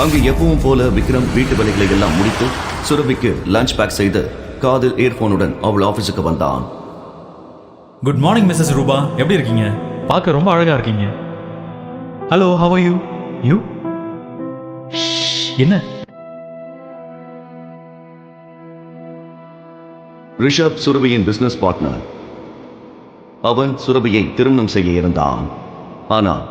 அங்கு எப்பவும் போல விக்ரம் வீட்டு வேலைகளை எல்லாம் முடித்து சுரபிக்கு லஞ்ச் பேக் செய்து காதில் இயர்போனுடன் அவள் ஆபீஸுக்கு வந்தான். குட் மார்னிங் மிஸ்ஸஸ் ரூபா எப்படி இருக்கீங்க? பார்க்க ரொம்ப அழகா இருக்கீங்க. Hello how are you you என்ன? ரிஷப் சுரபியின் பிசினஸ் பார்ட்னர் அவன் சுரபியை திருமணம் செய்ய இருந்தான். ஆனால்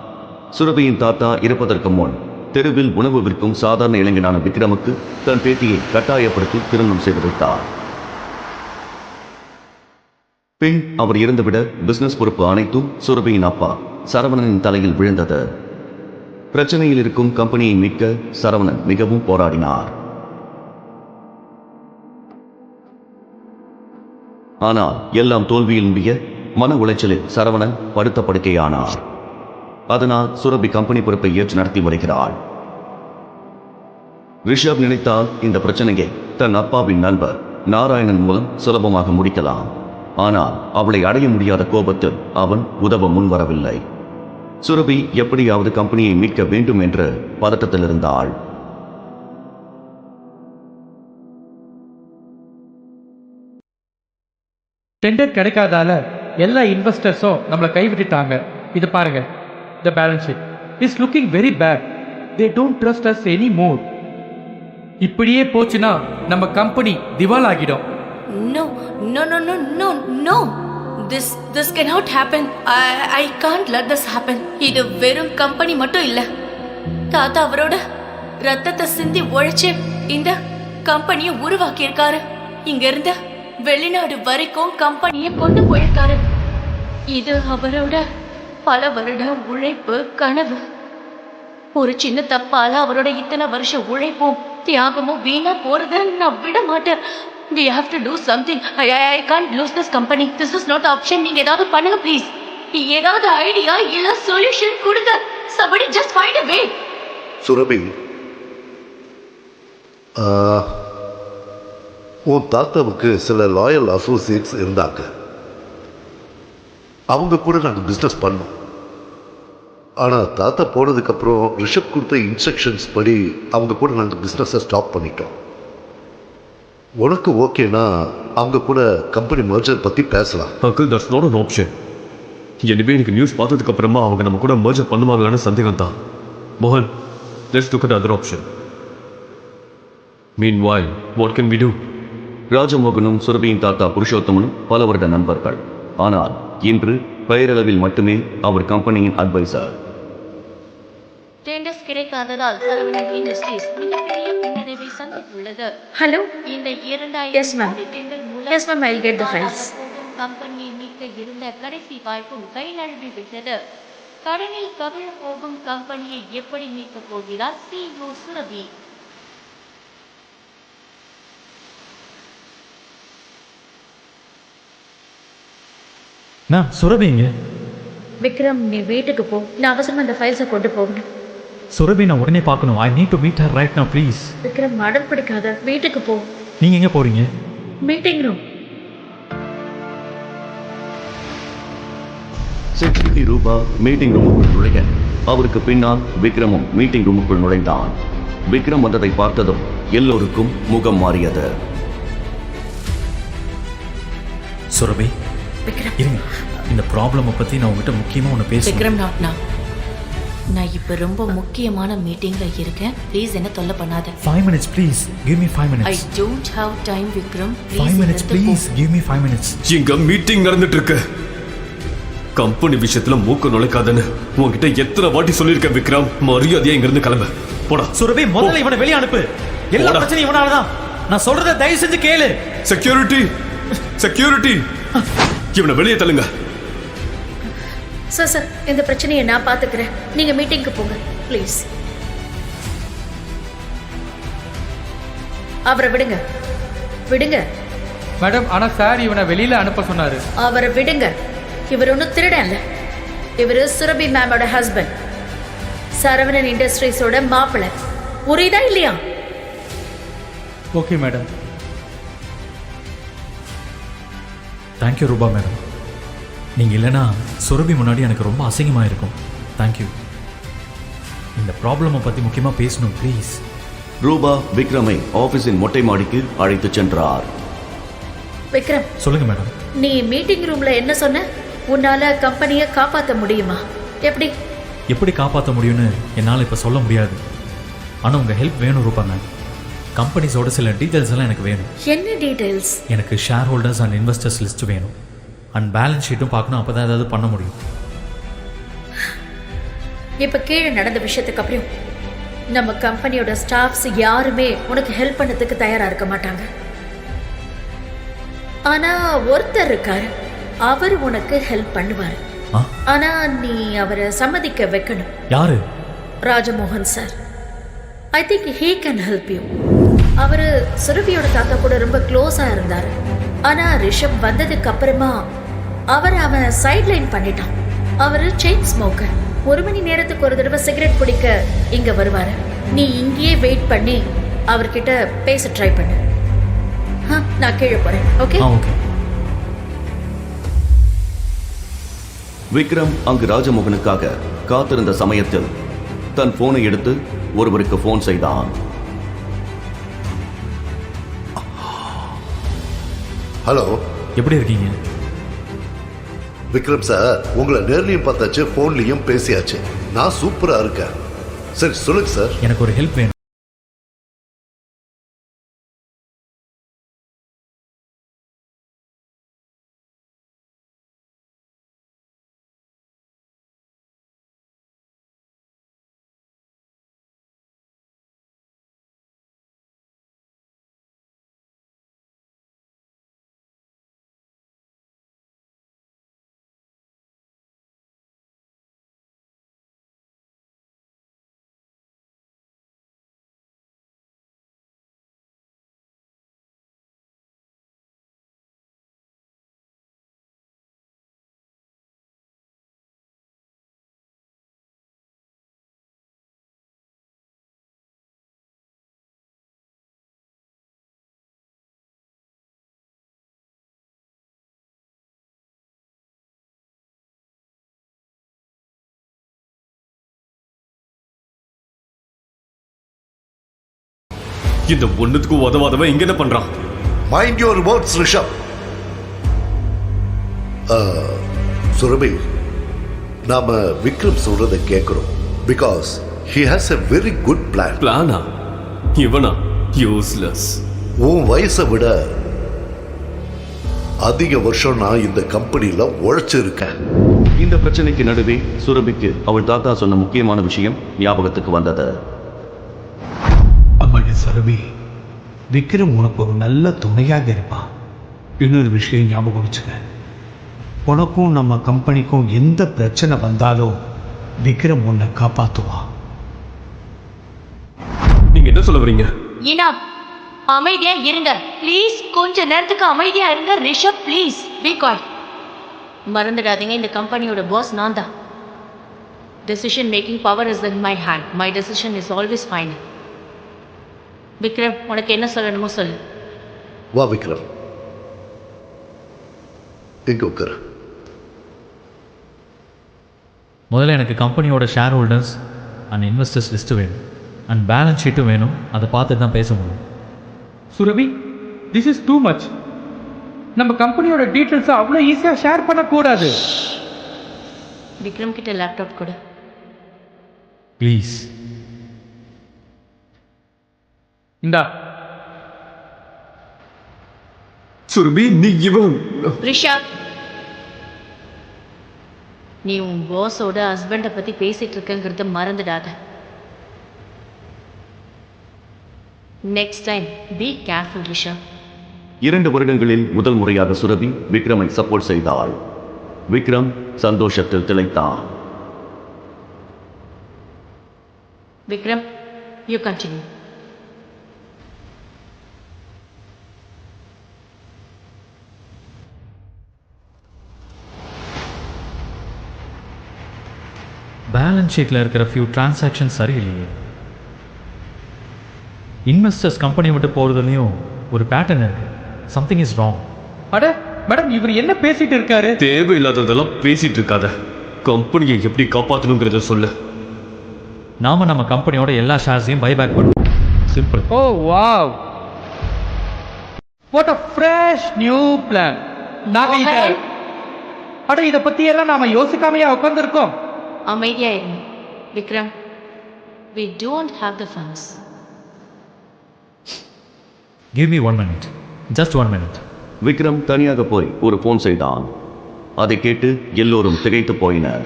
சுரபியின் தாத்தா இறப்பதற்கு முன் தெருவில் உணவு விற்கும் சாதாரண இளைஞனான விக்ரமுக்கு தன் பேட்டியை கட்டாயப்படுத்தி திருமணம் செய்து வைத்தார். பின் அவர் இறந்துவிட பிசினஸ் பொறுப்பு அனைத்தும் சுரபியின் அப்பா சரவணனின் தலையில் விழுந்தது. பிரச்சனையில் இருக்கும் கம்பெனியை மீட்க சரவணன் மிகவும் போராடினார். ஆனால் எல்லாம் தோல்வியில் முடிய மன உளைச்சலில் சரவணன் படுத்த படுக்கையானார். அதனால் சுரபி கம்பெனி பொறுப்பை ஏற்று நடத்தி வருகிறாள். ரிஷப் நினைத்தால் இந்த பிரச்சனையை தன் அப்பாவின் நண்பர் நாராயணன் மூலம் சுலபமாக முடிக்கலாம். ஆனால் அவளை அடைய முடியாத கோபத்தில் அவன் உதவ முன்வரவில்லை. சுரபி எப்படியாவது கம்பெனியை மீட்க வேண்டும் என்று பதட்டத்தில் இருந்தாள். டெண்டர் கிடைக்காதால எல்லா இன்வெஸ்டர்ஸும் நம்மளை கைவிட்டுட்டாங்க. இது பாருங்க. The balance sheet is looking very bad they don't trust us anymore. இப்படியே போச்சுன்னா நம்ம கம்பெனி திவால் ஆகிடும் No, no, no, no, no, no. This this cannot happen. I I can't let this happen. இது வெறும் கம்பெனி மட்டும் இல்ல தாத்தா அவரோட ரத்தத்தை சிந்தி உழைச்சு இந்த கம்பெனியை உருவாக்கி இருக்காரு இங்க இருந்து வெளிநாடு வரைக்கும் கம்பெனியை கொண்டு போயிருக்காரு இது அவரோட பல வருட உழைப்பு கனவு. ஒரு சின்ன தப்பால அவரோட இத்தனை வருஷ உழைப்பும் தியாகமும் வீணா போறத நான் விட மாட்டேன். We have to do something. I i, I can't lose this company. This is not the option. நீங்க ஏதாவது பண்ணுங்க ப்ளீஸ் ஏதாவது ஐடியா இல்ல சொல்யூஷன் கொடுங்க. Somebody just find a way. Surabhi உன் தாத்தாவுக்கு சில லாயல் அசோசியேட்ஸ் இருந்தாங்க. அவங்க கூட நாங்கள் பிஸ்னஸ் பண்ணோம். ஆனால் தாத்தா போனதுக்கப்புறம் ரிஷப் கொடுத்த இன்ஸ்ட்ரக்ஷன்ஸ் படி அவங்க கூட நாங்கள் பிஸ்னஸை ஸ்டாப் பண்ணிட்டோம். உனக்கு ஓகேனா அவங்க கூட கம்பெனி மர்ஜர் பற்றி பேசலாம். Uncle that's not an option எனவே எனக்கு நியூஸ் பார்த்ததுக்கு அப்புறமா அவங்க நம்ம கூட மர்ஜர் பண்ணுவாங்களான்னு சந்தேகம் தான் மோகன் let's look at other option meanwhile what can we do ராஜமோகனும் சுரபியின் தாத்தா புருஷோத்தமனும் பல வருட நண்பர்கள். ஆனால் இன்று பெயரளவில் மட்டுமே அவர் கம்பெனியின் அட்வைசர் டெண்டர்ஸ் கிடைக்காததால் சரவணன் இண்டஸ்ட்ரீஸ் மிகப்பெரிய பின்னடைவை சந்தித்துள்ளது Hello? இந்த Yes, ma'am. Tender Yes, ma'am, I'll get the files. கம்பெனியை மீட்க இருந்த கடைசி வாய்ப்பும் கை நழுவி விட்டது கடனில் கவிழ போகும் கம்பெனியை எப்படி மீட்கப் போகிறார் சிஇஓ சுரபி நான் சுரபிங்க. விக்ரம் நீ வீட்டுக்கு போ. நான் அவசரமா அந்த ஃபைல்ஸை கொண்டு போகணும். சுரபி நான் உடனே பார்க்கணும். I need to meet her right now please Vikram அடம் பிடிக்காத. வீட்டுக்கு போ. நீங்க எங்க போறீங்க? Meeting room security Rupa meeting ரூமுக்குள் நுழைய அவருக்கு பின்னால் விக்ரமும் மீட்டிங் ரூமுக்குள் நுழைந்தான். விக்ரம் வந்ததை பார்த்ததும் எல்லோருக்கும் முகம் மாறியது. சுரபி விக்ரம். இருங்க இந்த ப்ராப்ளமை பத்தி நான் உங்ககிட்ட முக்கியமா ஒன்று பேசுறேன் விக்ரம் நாட் நான் நான் இப்போ ரொம்ப முக்கியமான மீட்டிங்ல இருக்கேன். ப்ளீஸ் என்ன தொல்லை பண்ணாத. Five minutes please give me five I minutes don't have time Vikram. Five minutes please give me five minutes இங்க மீட்டிங் நடந்துட்டு இருக்கு கம்பெனி விஷயத்துல மூக்க நுழைக்காதன்னு உன்கிட்ட எத்தனை வாட்டி சொல்லியிருக்கேன் விக்ரம்? மரியாதையா இங்க இருந்து கிளம்ப. போடா. சுரபி முதல்ல இவனை வெளிய அனுப்பு. எல்லா. பிரச்சனையும் இவனால தான். நான் சொல்றத தயவு செஞ்சு கேளு. செக்யூரிட்டி செக்யூரிட்டி இவனை வெளியே தள்ளுங்க. சார் சார் இந்த பிரச்சனையை நான் பார்த்துக்கிறேன். நீங்க மீட்டிங்க்கு போங்க ப்ளீஸ். அவரை விடுங்க. விடுங்க. மேடம் ஆனா சார் இவனை வெளியில அனுப்ப சொன்னாரு. அவரை விடுங்க. இவர் ஒன்றும் திருடன்ல இவர் சுரபி மேமோட ஹஸ்பண்ட் சரவணன் இண்டஸ்ட்ரீஸோட மாப்பிள்ளை. புரியுதா இல்லையா? Okay madam. Thank you Rupa madam நீங்க இல்லைன்னா சுரபி முன்னாடி எனக்கு ரொம்ப அசிங்கமா இருக்கும் தேங்க்யூ இந்த ப்ராப்ளமை பற்றி முக்கியமாக பேசணும் ப்ளீஸ் ரூபா விக்ரமை ஆபீஸின் மொட்டை மாடிக்கு அழைத்துச் சென்றார். விக்ரம். சொல்லுங்கள் மேடம் நீ மீட்டிங் ரூம்ல என்ன சொன்ன? உன்னால கம்பெனியை காப்பாற்ற முடியுமா? எப்படி? எப்படி காப்பாற்ற முடியும்னு என்னால் இப்போ சொல்ல முடியாது. ஆனால் உங்கள் ஹெல்ப் வேணும் ரூபா மேம் கம்பெனிஸோட சில டீட்டெயில்ஸ் எல்லாம் எனக்கு வேணும். என்ன டீடைல்ஸ் எனக்கு shareholders and investors list வேணும். அண்ட் பேலன்ஸ் ஷீட்டும் பார்க்கணும் அப்போ தான் ஏதாவது பண்ண முடியும். இப்ப கீழே நடந்த விஷயத்துக்கு அப்புறம் நம்ம கம்பெனியோட ஸ்டாஃப்ஸ் யாருமே உனக்கு ஹெல்ப் பண்ணதுக்கு தயாரா இருக்க மாட்டாங்க. ஆனா ஒருத்தர் இருக்காரு. அவர் உனக்கு ஹெல்ப் பண்ணுவாரு. ஆ? ஆனா நீ அவரை சம்மதிக்க வைக்கணும். யாரு? Rajamohan sir. I think he can help you அவர் சுரபியோட தாத்தா கூட ரொம்ப க்ளோஸா இருந்தார். ஆனா ரிஷப் வந்ததுக்கு அப்புறமா அவர் அவன் சைட் லைன் பண்ணிட்டான். அவர் செயின் ஸ்மோக்கர் ஒரு மணி நேரத்துக்கு ஒரு தடவை சிகரெட் பிடிக்க இங்க வருவாரு. நீ இங்கேயே வெயிட் பண்ணி அவர்கிட்ட பேச ட்ரை பண்ணு. ஆ, நான் கீழே போறேன். ஓகே ஆ ஓகே விக்ரம் அங்கு ராஜமோகனுக்காக காத்திருந்த சமயத்தில் தன் போனை எடுத்து ஒருவருக்கு போன் செய்தான். ஹலோ. எப்படி இருக்கீங்க? விக்ரம் சார் உங்களை நேர்லையும் பார்த்தாச்சு ஃபோன்லையும் பேசியாச்சு. நான் சூப்பரா இருக்கேன். சரி சொல்லுங்க சார் எனக்கு ஒரு ஹெல்ப் வேணும். இந்த ஒண்ணுத்துக்கும் உதவாதவன் இங்க என்ன பண்றான்? Mind your words Rishabh Surabhi நாம விக்ரம் சொல்றதை கேட்கிறோம் because he has a very good plan பிளானா இவனா? யூஸ்லெஸ் உன் வயசை விட அதிக வருஷம் நான் இந்த கம்பெனில உழைச்சிருக்கேன். இந்த பிரச்சனைக்கு நடுவே சுரபிக்கு அவள் தாத்தா சொன்ன முக்கியமான விஷயம் ஞாபகத்துக்கு வந்தது. சரவி விக்ரம் உனக்கு ஒரு நல்ல துணையாக இருப்பான். இன்னொரு விஷயம் ஞாபகம் வச்சுக்க. உனக்கும் நம்ம கம்பெனிக்கும் எந்த பிரச்சனை வந்தாலும் விக்ரம் உன்னை காப்பாற்றுவான் நீங்க என்ன சொல்ல வரீங்க? ஈனா அமைதியா இருங்க. ப்ளீஸ் கொஞ்ச நேரத்துக்கு அமைதியா இருங்க. ரிஷப் ப்ளீஸ் பி காய் மறந்துடாதீங்க இந்த கம்பெனியோட பாஸ் நான் தான் decision making power is in my hand my decision is always fine Vikram உனக்கு என்ன சொல்லணுமோ சொல்லு. வா விக்ரம். இங்க உட்காரு முதல்ல எனக்கு கம்பெனியோட shareholders and investors list வேணும். அண்ட் பேலன்ஸ் ஷீட்டும் வேணும். அதை பார்த்து தான் பேச முடியும். Surabhi this is too much நம்ம கம்பெனியோட டீட்டெயில்ஸை அவ்வளோ ஈஸியாக ஷேர் பண்ணக்கூடாது. விக்ரம் கிட்ட லேப்டாப் கொடு. ப்ளீஸ் இந்தா. சுரபி நீ இவன். ரிஷப் நீ உன் பாஸோட ஹஸ்பண்டை பத்தி பேசிட்டு இருக்கங்கிறத மறந்துடாத. Next time be careful Rishabh இரண்டு வருடங்களில் முதல் முறையாக சுரபி விக்ரமை சப்போர்ட் செய்தாள். விக்ரம் சந்தோஷத்தில் திளைத்தான். விக்ரம் யூ கண்டினியூ பேலன்ஸ் ஷீட்டில் இருக்கிற ஃபியூ டிரான்சாக்ஷன் சரியில்லையே. இன்வெஸ்டர்ஸ் கம்பெனி விட்டு போகிறதுலையும் ஒரு பேட்டர்ன் இருக்கு. சம்திங் இஸ் ராங் அட மேடம் இவர் என்ன பேசிட்டு இருக்காரு? தேவையில்லாததெல்லாம் பேசிட்டு இருக்காத. கம்பெனியை எப்படி காப்பாத்தணுங்கிறத சொல்லு. நாம நம்ம கம்பெனியோட எல்லா ஷேர்ஸையும் பைபேக் பண்ணுவோம் simple oh wow what a fresh new plan நாங்க இத. அட இத பத்தி எல்லாம் நாம யோசிக்காமையா உட்கார்ந்திருக்கோம். அமைதியா இருங்க Vikram we don't have the funds. Give me one minute just one minute Vikram தனியாக போய் ஒரு போன் செய்தான். அதை கேட்டு எல்லோரும் திகைத்து போயினர்.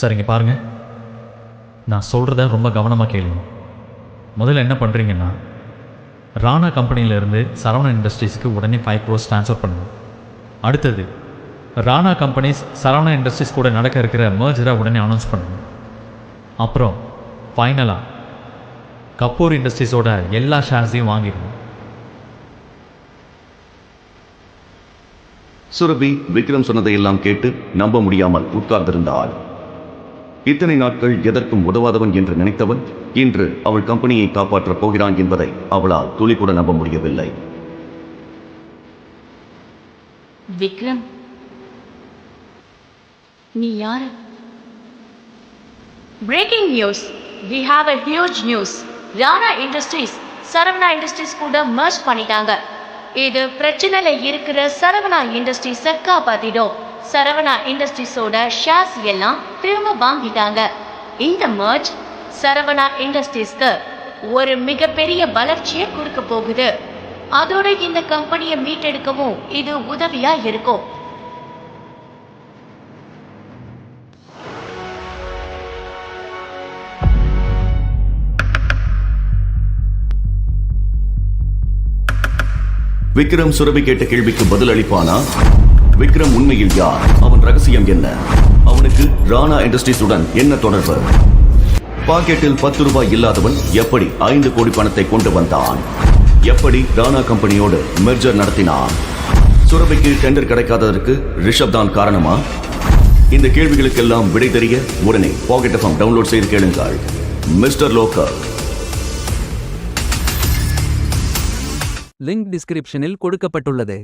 சரிங்க பாருங்க. நான் சொல்கிறத ரொம்ப கவனமாக கேளுங்க. முதல்ல என்ன பண்ணுறீங்கன்னா ராணா கம்பெனியிலிருந்து சரவணன் இண்டஸ்ட்ரீஸ்க்கு உடனே ஃபைவ் க்ரோஸ் ட்ரான்ஸ்ஃபர் பண்ணணும் அடுத்தது ராணா கம்பெனிஸ் சரவணா இண்டஸ்ட்ரீஸ் கூட நடக்க இருக்கிற மேர்ஜரை உடனே அனௌன்ஸ் பண்ணணும் அப்புறம் ஃபைனலாக கபூர் இண்டஸ்ட்ரீஸோட எல்லா ஷேர்ஸையும் வாங்கிடுங்க சுரபி விக்ரம் சொன்னதையெல்லாம் கேட்டு நம்ப முடியாமல் உட்கார்ந்திருந்தாள். இத்தனை நாட்கள் எதற்கும் உதவாதவன் என்று நினைத்தவன் இன்று அவள் கம்பெனியை காப்பாற்றப் போகிறான் என்பதை அவளால் துளி கூட நம்ப முடியவில்லை. விக்ரம் நீ யாரு? Breaking news we have a huge news Rana industries Saravana industries கூட மர்ஜ் பண்ணிட்டாங்க. இது பிரச்சனையில இருக்கிற சரவணா இண்டஸ்ட்ரீஸை காப்பாத்திடும். சரவணா இண்டஸ்ட்ரீஸோட ஷேர்ஸ் எல்லாம் திரும்ப வாங்கிட்டாங்க. இந்த மர்ச் சரவணா இண்டஸ்ட்ரீஸ்க்கு ஒரு மிகப்பெரிய வளர்ச்சியை கொடுக்க போகுது. அதோட இந்த கம்பெனியை மீட்டெடுக்கவும் இது உதவியா இருக்கும். விக்ரம் சுரபி கேட்ட கேள்விக்கு பதில் அளிப்பானா விக்ரம் உண்மையில் யார்? அவன் ரகசியம் என்ன? அவனுக்கு ராணா இண்டஸ்ட்ரீஸுடன் என்ன தொடர்பு? பாக்கெட்டில் பத்து ரூபாய் இல்லாதவன் எப்படி ஐந்து கோடி பணத்தை கொண்டு வந்தான்? எப்படி ராணா கம்பெனியோடு மெர்ஜர் நடத்தினான்? சுரபிக்கு டெண்டர் கிடைக்காததற்கு ரிஷப் தான் காரணமா? இந்த கேள்விகளுக்கெல்லாம் விடை தெரிய உடனே பாக்கெட் எஃப்எம் டவுன்லோட் செய்து கேளுங்கள். மிஸ்டர் லோக்கர் லிங்க் டிஸ்கிரிப்ஷனில் கொடுக்கப்பட்டுள்ளது.